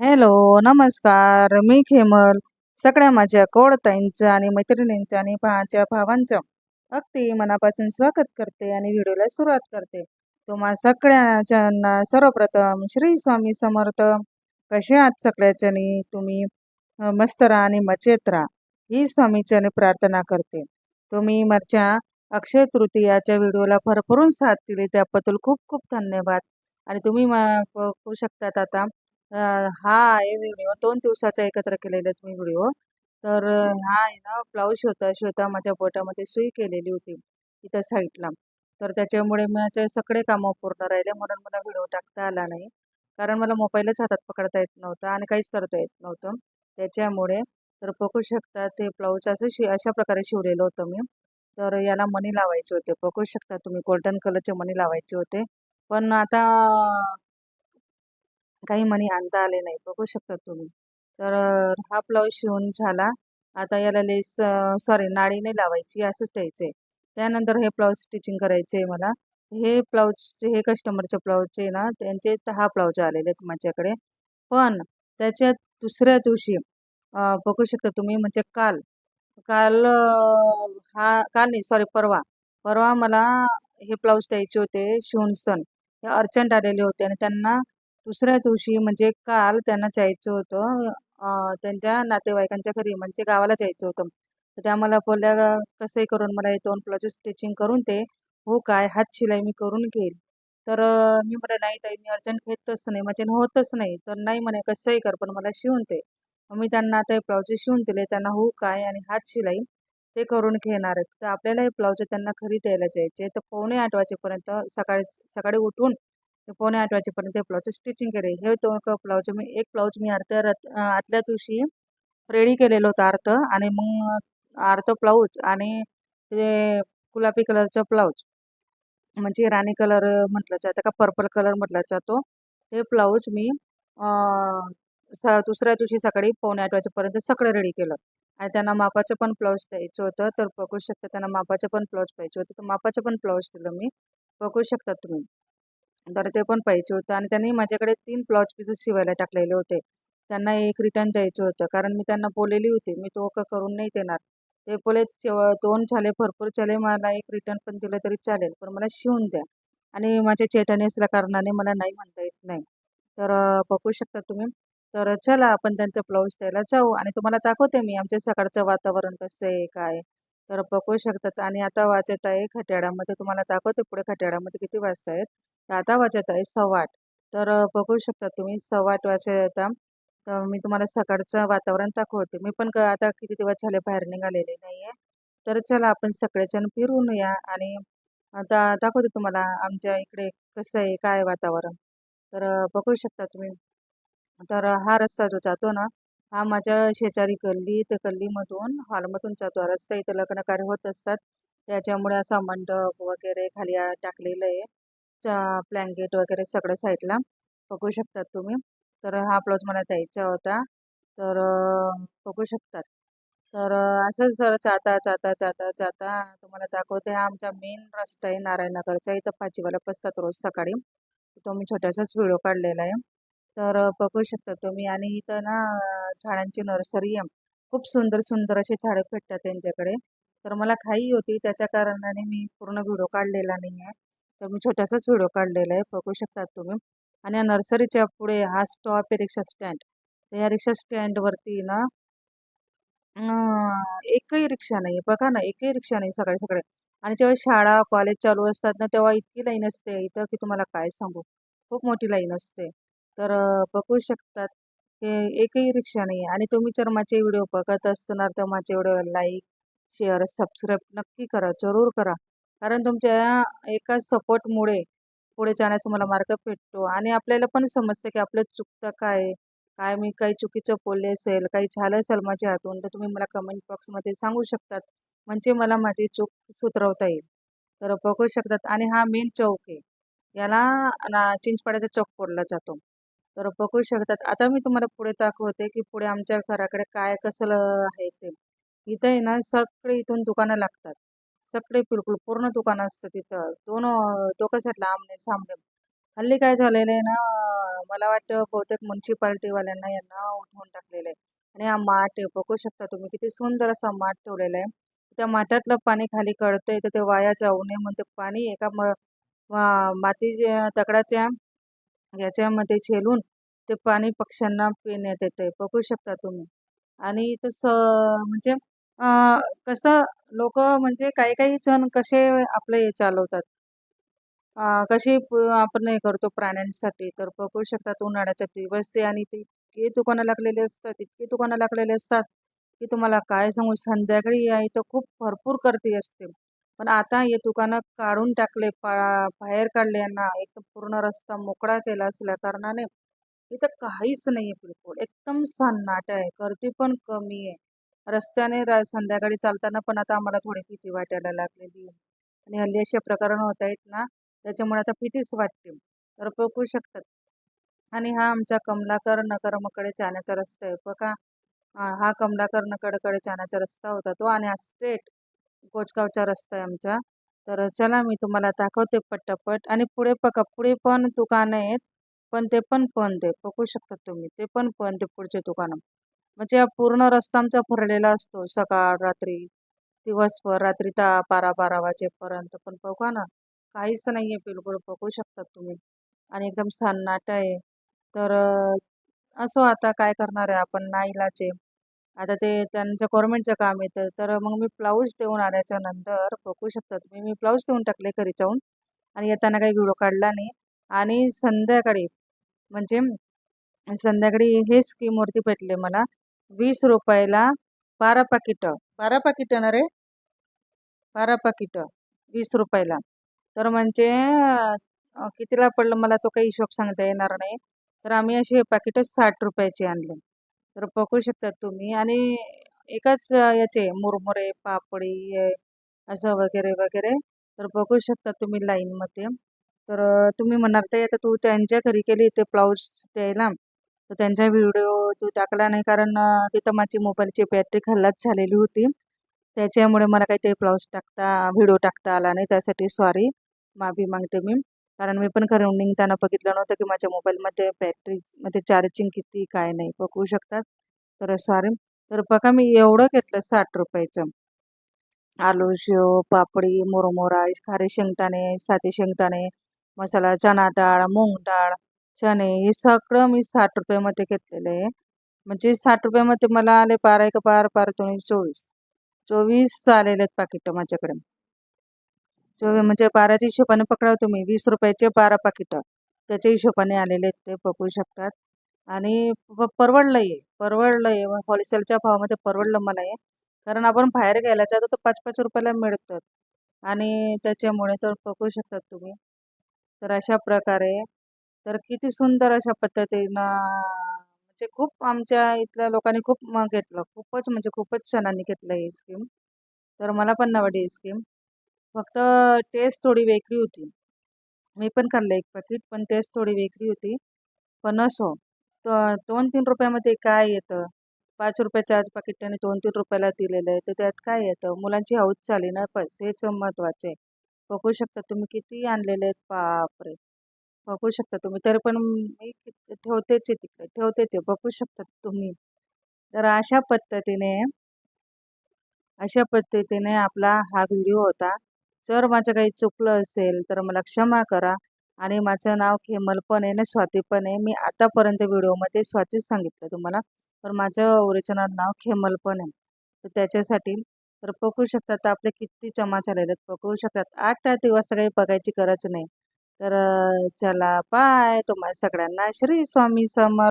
Hello नमस्कार. मी खेमल सगळ्या माझ्या कोडताईंचं आणि मैत्रिणींचं आणि भाच्या भावांचं अगदी मनापासून स्वागत करते आणि व्हिडिओला सुरुवात करते. तुम्हा सगळ्यांना सर्वप्रथम श्री स्वामी समर्थ. कसे आहात सगळ्याच्यानी तुम्ही मस्त राहा आणि मजेत राहा. ही स्वामीच्याने प्रार्थना करते. तुम्ही माझ्या अक्षय तृतीयाच्या व्हिडिओला भरभरून साथ दिली. त्याबद्दल खूप खूप धन्यवाद. आणि तुम्ही मा- बघू शकतात आता हा आहे व्हिडिओ दोन दिवसाचा एकत्र केलेला तुम्ही व्हिडिओ. तर हा आहे ना ब्लाऊज शिवता शिवता माझ्या बोटामध्ये सुई केलेली होती इथं साईडला. तर त्याच्यामुळे माझे सगळे कामं पूर्ण राहिले म्हणून मला व्हिडिओ टाकता आला नाही. कारण मला मोबाईलच हातात पकडता येत नव्हता आणि काहीच करता येत नव्हतं. त्याच्यामुळे तर बघू शकता ते ब्लाऊज असं शि अशा प्रकारे शिवलेलं होतं मी. तर याला मणी लावायचे होते. बघू शकता तुम्ही गोल्डन कलरचे मणी लावायचे होते. पण आता काही मणी आणता आले नाही बघू शकता तुम्ही. तर हा ब्लाऊज शिवून झाला. आता याला लेस सॉरी नाळी नाही लावायची असंच द्यायचे त्यानंतर हे ब्लाऊज स्टिचिंग करायचे आहे मला. हे ब्लाऊज हे कस्टमरचे ब्लाऊजचे ना त्यांचे दहा ब्लाऊज आलेले आहेत माझ्याकडे. पण त्याच्या दुसऱ्या दिवशी बघू शकता तुम्ही म्हणजे काल काल हा काल नाही सॉरी परवा. परवा मला हे ब्लाऊज द्यायचे होते शिवून सण. हे अर्जंट आलेले होते आणि त्यांना दुसऱ्या दिवशी म्हणजे काल त्यांना जायचं होतं त्यांच्या नातेवाईकांच्या घरी म्हणजे गावाला जायचं होतं. तर त्या मला बोलल्या कसंही करून मला हे दोन ब्लाऊज स्टिचिंग करून दे. हो काय हात शिलाई मी करून घेईल. तर मी म्हणे नाही ताई मी अर्जंट घेतच नाही म्हणजे होतच नाही. तर नाही म्हणे कसंही कर पण मला शिवून दे. मी त्यांना आता हे ब्लाऊज शिवून दिले त्यांना हो काय आणि हात शिलाई ते करून घेणार आहेत. तर आपल्याला हे ब्लाऊज त्यांना घरी द्यायला जायचे तर पावणे आठ वाजेपर्यंत सकाळी सकाळी उठून पावणे आठ वाजेपर्यंत ते ब्लाऊज स्टिचिंग केले हे दोन क ब्लाऊज मी एक ब्लाऊज मी अर्ध्या रात आतल्या दिवशी रेडी केलेलं होतं अर्थ आणि मग अर्ध ब्लाऊज आणि ते गुलाबी कलरचं ब्लाऊज. म्हणजे राणी कलर म्हटलं जातं का पर्पल कलर म्हटला जातो हे ब्लाऊज मी स दुसऱ्या दिवशी सकाळी पावणे आठ वाजेपर्यंत सगळं रेडी केलं. आणि त्यांना मापाचं पण ब्लाऊज द्यायचं होतं तर बघू शकता त्यांना मापाचं पण ब्लाऊज पाहिजे होतं. तर मापाचं पण ब्लाऊज दिलं मी. बघू शकता तुम्ही. तर ते पण पाहिजे होतं आणि त्यांनी माझ्याकडे तीन ब्लाऊज पीसेस शिवायला टाकलेले होते. त्यांना एक रिटर्न द्यायचं होतं कारण मी त्यांना बोललेली होती मी तो का करून नाही देणार. ते बोले दोन झाले भरपूर झाले मला एक रिटर्न पण दिलं तरी चालेल पण मला शिवून द्या. आणि माझ्या चेटाने असल्या कारणाने मला नाही म्हणता येत नाही. तर बघू शकता तुम्ही. तर चला आपण त्यांचा ब्लाऊज द्यायला जाऊ आणि तुम्हाला दाखवते मी आमच्या सकाळचं वातावरण कसं आहे काय. तर बघू शकतात आणि आता वाजत आहे खट्याळामध्ये तुम्हाला दाखवते पुढे खट्याळामध्ये किती वाजता आहेत आता वाजत आहे सव्वा आठ तर बघू शकता तुम्ही सव्वा आठ वाजता आता. तर मी तुम्हाला सकाळचं वातावरण दाखवते. मी पण क- आता किती दिवस झाले बाहेर निघालेले नाही आहे तर चला आपण सगळेजण फिरून या आणि आता दाखवते तुम्हाला आमच्या इकडे कसं आहे काय वातावरण. तर बघू शकता तुम्ही. तर हा रस्ता जो जातो ना हा माझ्या शेजारी गल्ली तर गल्लीमधून हॉलमधून जातो. रस्ता इथं लग्नकार्य होत असतात. त्याच्यामुळे असा मंडप वगैरे खाली टाकलेलं आहे. ब्लँकेट वगैरे सगळं साईडला बघू शकतात तुम्ही. तर हा ब्लाऊज मला द्यायचा होता. तर बघू शकतात. तर असं सर जर जाता जाता जाता जाता तुम्हाला दाखवते हा आमचा मेन रस्ता आहे नारायणनगरचा. इथं भाजीवाला बसतात रोज सकाळी. तो मी छोटासाच व्हिडिओ काढलेला आहे. तर बघू शकता तुम्ही. आणि इथं ना झाडांची नर्सरी आहे. खूप सुंदर सुंदर असे झाडं भेटतात त्यांच्याकडे. तर मला घाई होती. त्याच्या कारणाने मी पूर्ण व्हिडिओ काढलेला नाही आहे तर मी छोटासाच व्हिडिओ काढलेला आहे बघू शकतात तुम्ही. आणि या नर्सरीच्या पुढे हा स्टॉप आहे रिक्षा स्टँड. तर या रिक्षा स्टँडवरती ना एकही रिक्षा नाही बघा ना एकही रिक्षा नाही सकाळी सकाळी आणि जेव्हा शाळा कॉलेज चालू असतात ना तेव्हा इतकी लाईन असते इथं की तुम्हाला काय सांगू? खूप मोठी लाईन असते. तर बघू शकतात की एकही रिक्षा नाही आणि तुम्ही जर माझे व्हिडिओ बघत असणार तर माझे व्हिडिओ लाईक शेअर सबस्क्राईब नक्की करा. जरूर करा. कारण तुमच्या एका सपोर्टमुळे पुढे जाण्याचा मला मार्ग भेटतो. आणि आपल्याला पण समजतं की आपलं चुकतं काय काय मी काही चुकीचं बोलले असेल काही झालं असेल माझ्या हातून तर तुम्ही मला कमेंट बॉक्समध्ये सांगू शकतात. म्हणजे मला माझी चूक सुधरवता येईल. तर बघू शकतात. आणि हा मेन चौक आहे. याला ना चिंचपाड्याचा चौक पोडला जातो. तर बघू शकतात. आता मी तुम्हाला पुढे दाखवते की पुढे आमच्या घराकडे काय कसलं आहे ते. इथं आहे ना सगळे इथून दुकानं लागतात. सगळे बिलकुल पूर्ण दुकान असतं तिथं. दोन अं, दोघं साईडला आमने सामने. हल्ली काय झालेलं आहे ना मला वाटतं बहुतेक म्युन्सिपाल्टीवाल्यांना यांना उठवून टाकलेलं आहे. आणि हा माठ बघू शकता तुम्ही किती सुंदर असा माठ ठेवलेला आहे. त्या माठातलं पाणी खाली कळतंय तर ते वाया जाऊ नये म्हणून ते पाणी एका म माती दगडाच्या याच्यामध्ये झेलून ते पाणी पक्ष्यांना पिण्यात येते बघू शकता तुम्ही. आणि तसं म्हणजे कसं लोक म्हणजे काही काही जण कसे आपले हे चालवतात. कशी आपण हे करतो प्राण्यांसाठी तर बघू शकतात उन्हाळ्याच्या दिवस आणि ते इतके दुकानं लागलेले असतात इतके दुकानं लागलेले असतात की तुम्हाला काय सांगू संध्याकाळी या इथं खूप भरपूर गर्दी असते. पण आता हे दुकानं काढून टाकले पा बाहेर काढले यांना एकदम पूर्ण रस्ता मोकळा केला असल्या कारणाने इथं काहीच नाही आहे बिलकुल. एकदम सन्नाट आहे गर्दी पण कमी आहे. रस्त्याने रा संध्याकाळी चालताना पण आता आम्हाला थोडी भीती वाटायला लागलेली आहे. आणि हल्ली असे प्रकरण होत आहेत ना त्याच्यामुळे आता भीतीच वाटते. तर बघू शकतात. आणि हा आमचा कमलाकर नगरमकडे जाण्याचा रस्ता आहे. बघा हा कमलाकर नगरकडे जाण्याचा रस्ता होता तो आणि हा स्ट्रेट कोचगावचा रस्ता आहे आमचा. तर चला मी तुम्हाला दाखवते पट्टापट आणि पुढे बघा पुढे पण दुकानं आहेत. पण ते पण बंद आहे. बघू शकता तुम्ही ते पण बंद आहे पुढचे दुकानं. म्हणजे पूर्ण रस्ता आमचा भरलेला असतो सकाळ रात्री दिवसभर रात्री ता बारा बारा वाजेपर्यंत. पण बघा ना काहीच नाही आहे बिलकुल बघू शकता तुम्ही. आणि एकदम सन्नाट आहे. तर असो आता काय करणार आहे आपण नाईलाच आहे. आता ते त्यांचं गव्हर्मेंटचं काम येतं तर मग मी ब्लाऊज देऊन आल्याच्यानंतर बघू शकता तुम्ही. मी ब्लाऊज देऊन टाकले घरी जाऊन आणि येताना काही व्हिडिओ काढला नाही. आणि संध्याकाळी म्हणजे संध्याकाळी हे स्कीमवरती भेटले मला. वीस रुपयाला बारा पाकिटं. बारा पाकिटं ना रे? बारा पाकिटं. वीस रुपयाला. तर म्हणजे कितीला पडलं मला तो काही हिशोब सांगता येणार नाही. तर आम्ही असे पाकिटं साठ रुपयाचे आणले. तर बघू शकता तुम्ही. आणि एकाच याचे मुरमुरे पापडी असं वगैरे वगैरे. तर बघू शकता तुम्ही लाईनमध्ये. तर तुम्ही म्हणाल ते आता तू त्यांच्या घरी गेली ते ब्लाऊज द्यायला. तर त्यांचा व्हिडिओ तो टाकला नाही कारण तिथं माझी मोबाईलची बॅटरी खल्लाच झालेली होती. त्याच्यामुळे मला काही ते ब्लाऊज टाकता व्हिडिओ टाकता आला नाही. त्यासाठी सॉरी माफी मागते मी. कारण मी पण घरून निघताना बघितलं नव्हतं की माझ्या मोबाईलमध्ये बॅटरीमध्ये चार्जिंग किती काय नाही. बघू शकतात. तर सॉरी तर बघा मी एवढं घेतलं साठ रुपयाचं. आलू शेव पापडी मुरमुरा खारे शेंगदाणे साते शेंगदाणे मसाला चणा डाळ मूग डाळ चणे हे सगळं मी साठ रुपयामध्ये घेतलेलं आहे. म्हणजे साठ रुपयामध्ये मला आले बारा एक बारा बारा दोन चोवीस. चोवीस आलेले आहेत पाकिटं माझ्याकडे. चोवीस म्हणजे बाराच्या हिशोबाने पकडाव तुम्ही. वीस रुपयाचे बारा पाकिटं त्याच्या हिशोबाने आलेले आहेत ते बघू शकतात. आणि परवडलं आहे. परवडलं आहे. होलसेलच्या भावामध्ये परवडलं मला आहे कारण आपण बाहेर घ्यायला जातो तर पाच पाच रुपयाला मिळतात. आणि त्याच्यामुळे तर बघू शकतात तुम्ही. तर अशा प्रकारे तर किती सुंदर अशा पद्धतीनं म्हणजे खूप आमच्या इथल्या लोकांनी खूप मग घेतलं. खूपच म्हणजे खूपच जणांनी घेतलं ही स्कीम. तर मला पण आवडली ही स्कीम. फक्त टेस्ट थोडी वेगळी होती. मी पण खाल्लं एक पॅकेट पण टेस्ट थोडी वेगळी होती. पण असो तर दोन तीन रुपयामध्ये काय येतं? पाच रुपयाच्या आज पाकिट त्याने दोन तीन रुपयाला दिलेलं आहे तर त्यात काय येतं? मुलांची हौस झाली ना बस हेच महत्त्वाचे बघू शकता तुम्ही किती आणलेले आहेत. बापरे! बघू शकता तुम्ही. तरी पण मी ठेवतेच आहे तिकडे ठेवतेच आहे. बघू शकता तुम्ही. तर अशा पद्धतीने अशा पद्धतीने आपला हा व्हिडिओ होता. जर माझं काही चुकलं असेल तर मला क्षमा करा आणि माझं नाव खेमल पण आहे ना स्वाती पण आहे. मी आतापर्यंत व्हिडिओमध्ये स्वातीच सांगितलं तुम्हाला. पण माझं ओरिजिनल नाव खेमल पण आहे. तर त्याच्यासाठी तर बघू शकतात तर आपले किती जमा झालेले आहेत. बघू शकतात आठ आठ दिवस काही बघायची गरज नाही. तर चला बाय तुम्हाला सगळ्यांना श्री स्वामी समर्थ.